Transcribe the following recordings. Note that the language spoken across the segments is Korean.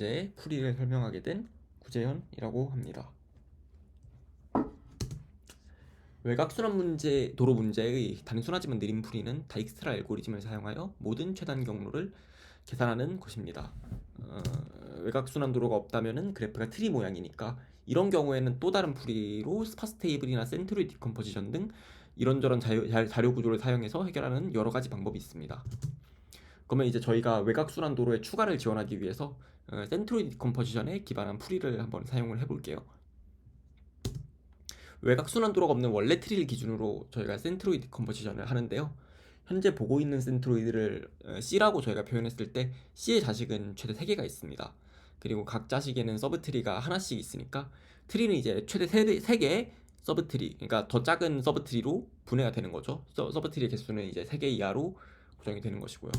이제 풀이를 설명하게 된 구재현이라고 합니다. 외곽순환 문제, 도로 문제의 단순하지만 느린 풀이는 다익스트라 알고리즘을 사용하여 모든 최단 경로를 계산하는 것입니다. 어, 외곽순환 도로가 없다면은 그래프가 트리 모양이니까 이런 경우에는 또 다른 풀이로 스파스 테이블이나 센트로id 디컴포지션 등 이런저런 자료, 자- 자료 구조를 사용해서 해결하는 여러 가지 방법이 있습니다. 그러면 이제 저희가 외곽순환 도로의 추가를 지원하기 위해서 어, 센트로id 디컴포지션에 기반한 풀이를 한번 사용을 해볼게요. 외곽순환 도로가 없는 원래 트리를 기준으로 저희가 센트로이드 디컴포지션을 하는데요. 현재 보고 있는 센트로이드를 어, C라고 저희가 표현했을 때 C의 자식은 최대 3개가 있습니다. 그리고 각 자식에는 서브트리가 하나씩 있으니까 트리는 이제 최대 3개의 서브트리, 그러니까 더 작은 서브트리로 분해가 되는 거죠. 서, 서브트리의 개수는 이제 3개 이하로 고정이 되는 것이고요.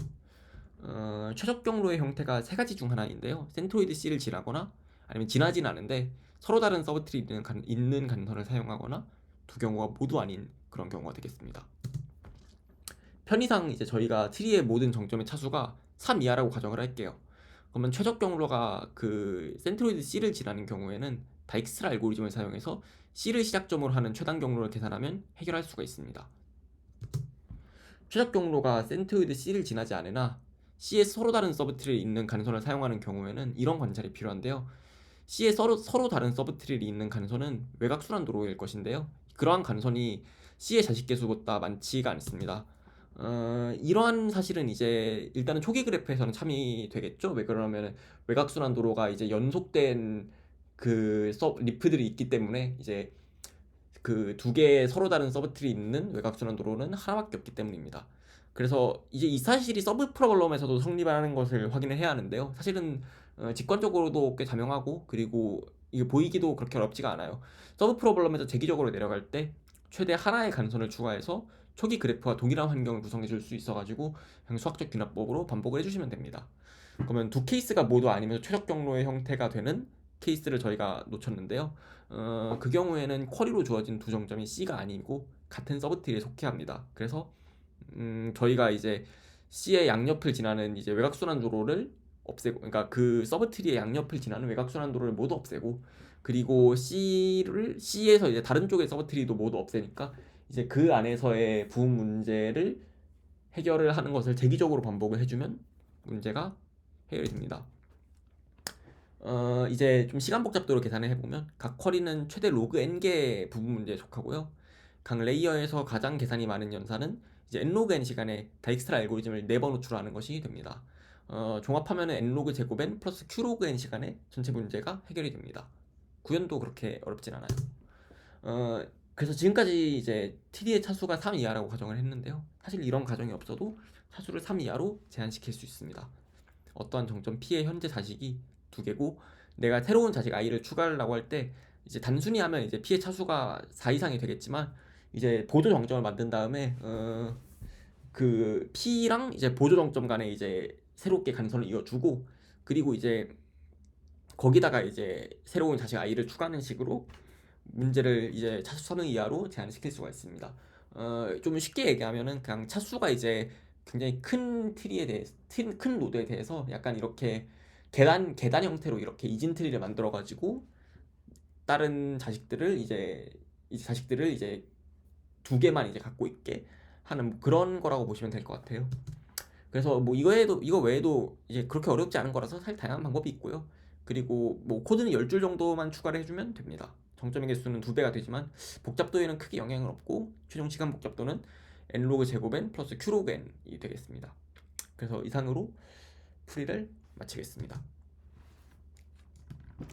어, 최적 경로의 형태가 세 가지 중 하나인데요. 센트로이드 C를 지나거나 아니면 지나진 않은데 서로 다른 서브트리 있는, 간, 있는 간선을 사용하거나 두 경우가 모두 아닌 그런 경우가 되겠습니다. 편의상 이제 저희가 트리의 모든 정점의 차수가 3 이하라고 가정을 할게요. 그러면 최적 경로가 그 센트로이드 C를 지나는 경우에는 다익스트라 알고리즘을 사용해서 C를 시작점으로 하는 최단 경로를 계산하면 해결할 수가 있습니다. 최적 경로가 센트로이드 C를 지나지 않으나 C에 서로 다른 서브트리를 있는 간선을 사용하는 경우에는 이런 관찰이 필요한데요. C에 서로, 서로 다른 서브트리를 있는 간선은 외곽순환 도로일 것인데요. 그러한 간선이 C의 자식 개수보다 많지가 않습니다. 어, 이러한 사실은 이제 일단은 초기 그래프에서는 참이 되겠죠. 왜 그러냐면 외곽순환 도로가 이제 연속된 그 서, 리프들이 있기 때문에 이제 그 두 개의 서로 다른 서브트리 있는 외곽순환 도로는 하나밖에 없기 때문입니다. 그래서 이제 이 사실이 서브 프로블럼에서도 성립하는 것을 확인을 해야 하는데요. 사실은 어, 직관적으로도 꽤 자명하고 그리고 이게 보이기도 그렇게 어렵지가 않아요. 서브 프로블럼에서 재기적으로 내려갈 때 최대 하나의 간선을 추가해서 초기 그래프와 동일한 환경을 구성해 줄 수 있어가지고 수학적 귀납법으로 반복을 해주시면 됩니다. 그러면 두 케이스가 모두 아니면서 최적 경로의 형태가 되는 케이스를 저희가 놓쳤는데요. 어, 그 경우에는 쿼리로 주어진 두 정점이 C가 아니고 같은 서브트리에 속해 합니다. 그래서 음, 저희가 이제 C의 양옆을 지나는 이제 외곽순환 도로를 없애고, 그러니까 그 서브트리의 양옆을 지나는 외곽순환 도로를 모두 없애고, 그리고 C를 C에서 이제 다른 쪽의 서브트리도 모두 없애니까 이제 그 안에서의 부분 문제를 해결을 하는 것을 재기적으로 반복을 해주면 문제가 해결이 됩니다. 어, 이제 좀 시간 복잡도로 계산을 해보면 각 쿼리는 최대 로그 n개 부분 문제에 속하고요. 각 레이어에서 가장 계산이 많은 연산은 이제 n로그 시간에 다익스트라 알고리즘을 4번 호출하는 것이 됩니다. 어, 종합하면은 n로그 제곱 n 플러스 q로그 n 시간에 전체 문제가 해결이 됩니다. 구현도 그렇게 어렵진 않아요. 어, 그래서 지금까지 이제 TD의 차수가 3 이하라고 가정을 했는데요. 사실 이런 가정이 없어도 차수를 3 이하로 제한시킬 수 있습니다. 어떠한 정점 P의 현재 자식이 두 개고 내가 새로운 자식 i를 추가하려고 할 때 이제 단순히 하면 이제 P의 차수가 4 이상이 되겠지만 이제 보조 정점을 만든 다음에 어, 그 P랑 이제 보조 정점 간에 이제 새롭게 간선을 이어주고 그리고 이제 거기다가 이제 새로운 자식 i를 추가하는 식으로 문제를 이제 차수 선응 이하로 제한시킬 수가 있습니다. 어, 좀 쉽게 얘기하면은 그냥 차수가 이제 굉장히 큰 트리에 대해 큰, 큰 노드에 대해서 약간 이렇게 계단 계단 형태로 이렇게 이진 트리를 만들어 가지고 다른 자식들을 이제 이 자식들을 이제 두 개만 이제 갖고 있게 하는 뭐 그런 거라고 보시면 될 것 같아요. 그래서 뭐 이거 외에도 이거 외에도 이제 그렇게 어렵지 않은 거라서 사실 다양한 방법이 있고요. 그리고 뭐 코드는 10줄 정도만 추가를 해주면 됩니다. 정점의 개수는 두 배가 되지만 복잡도에는 크게 영향은 없고 최종 시간 복잡도는 n로그 제곱 n 플러스 q로그 n이 되겠습니다. 그래서 이상으로 풀이를 마치겠습니다.